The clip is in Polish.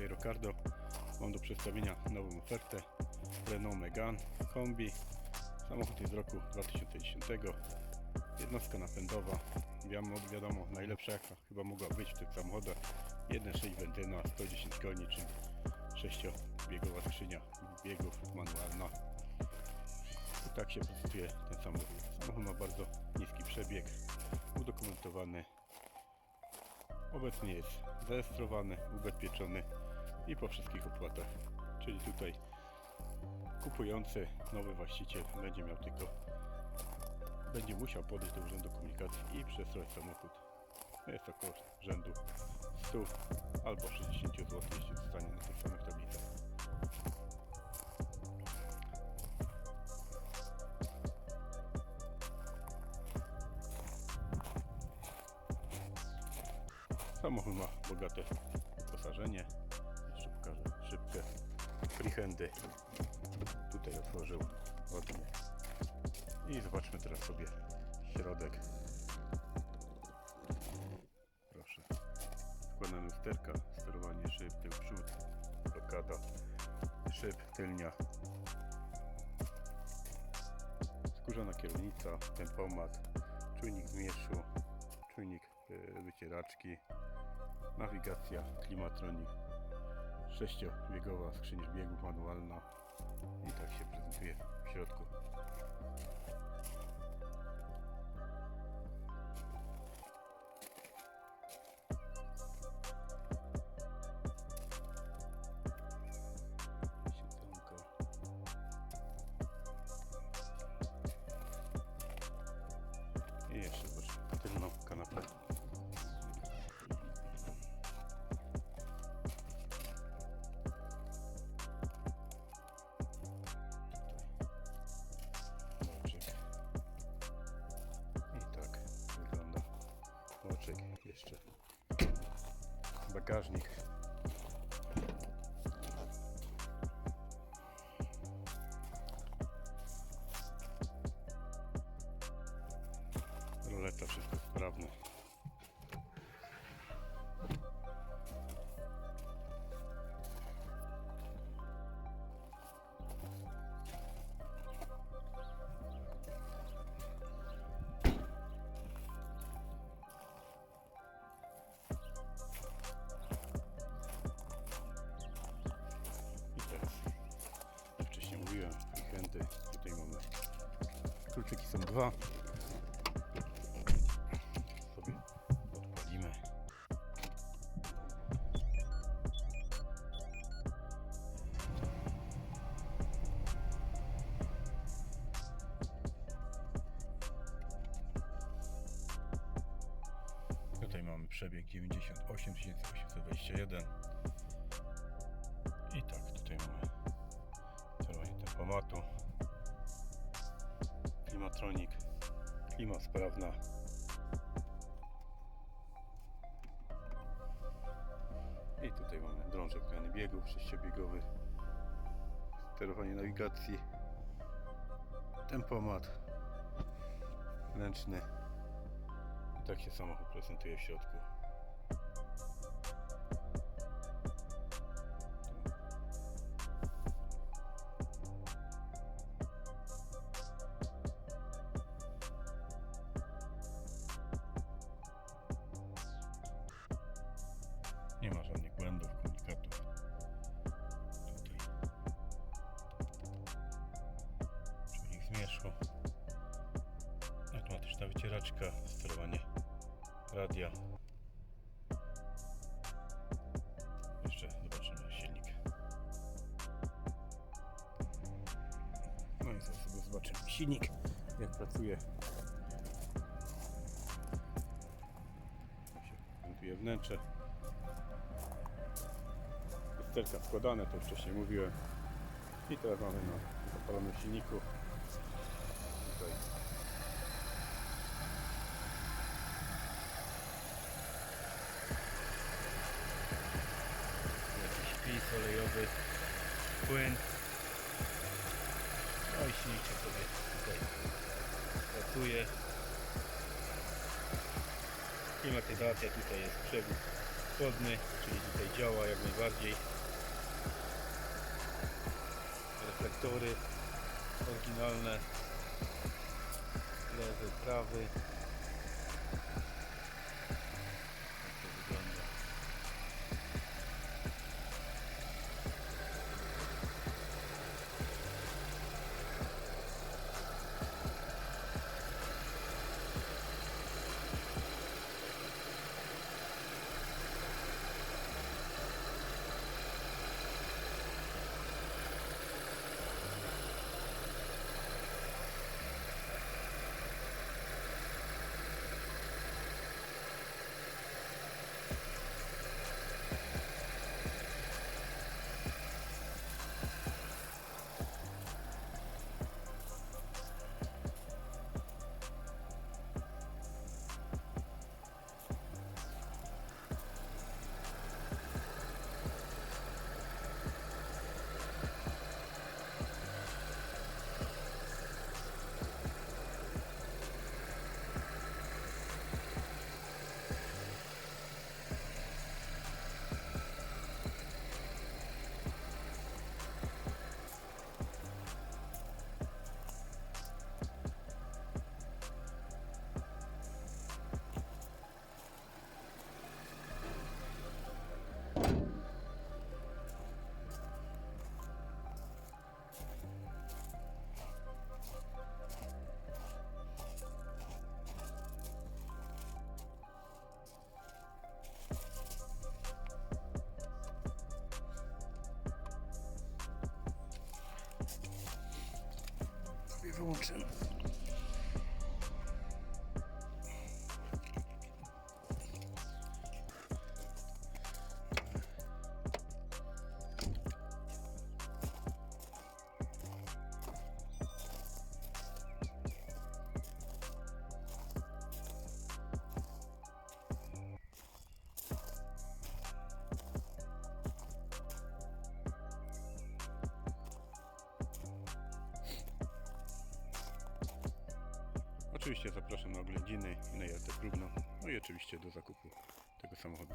Hyundai Rocardo. Mam do przedstawienia nową ofertę Renault Megane Kombi. Samochód jest z roku 2010. Jednostka napędowa. Wiadomo, wiadomo najlepsza jaka chyba mogła być w tych samochodach. 1.6 benzyna, 110 koni, czyli 6-biegowa skrzynia biegów manualna. I tak się prezentuje ten samochód. Samochód ma bardzo niski przebieg, udokumentowany. Obecnie jest zarejestrowany, ubezpieczony i po wszystkich opłatach. Czyli tutaj kupujący, nowy właściciel będzie miał tylko będzie musiał podejść do Urzędu Komunikacji i przesłać samochód. Jest to koszt rzędu 100 albo 60 zł, jeśli zostanie na tych samych tablicach. Samochód ma bogate wyposażenie. Freehandy. Tutaj otworzył ładnie. I zobaczmy teraz sobie środek. Proszę. Wkładane lusterka, sterowanie szyb, tył przód, blokada szyb, tylnia. Skórzana kierownica, tempomat, czujnik zmierzchu, czujnik y, wycieraczki, nawigacja, klimatronik, sześciobiegowa skrzynia biegów manualna i tak się prezentuje w środku. багажник. Dwa. Tutaj mamy przebieg 98 821 i tak, tutaj mamy sterowanie tempomatu, klimatronik, klima sprawna. I tutaj mamy drążek zmiany biegów, sześciobiegowy, sterowanie nawigacji, tempomat ręczny. I tak się samochód prezentuje w środku. Radia. Jeszcze zobaczymy silnik. No i zaraz sobie zobaczymy silnik, jak pracuje. Prezentuje wnętrze. Lusterka składane, to już wcześniej mówiłem. I teraz mamy na zapalonym silniku. Olejowy, płyn. No i silnik się sobie tutaj pracuje. Klimatyzacja, tutaj jest przewód chłodny, czyli tutaj działa jak najbardziej. Reflektory oryginalne, lewy, prawy. Sobie Oczywiście zapraszam na oględziny i na jazdę próbną, no i oczywiście do zakupu tego samochodu.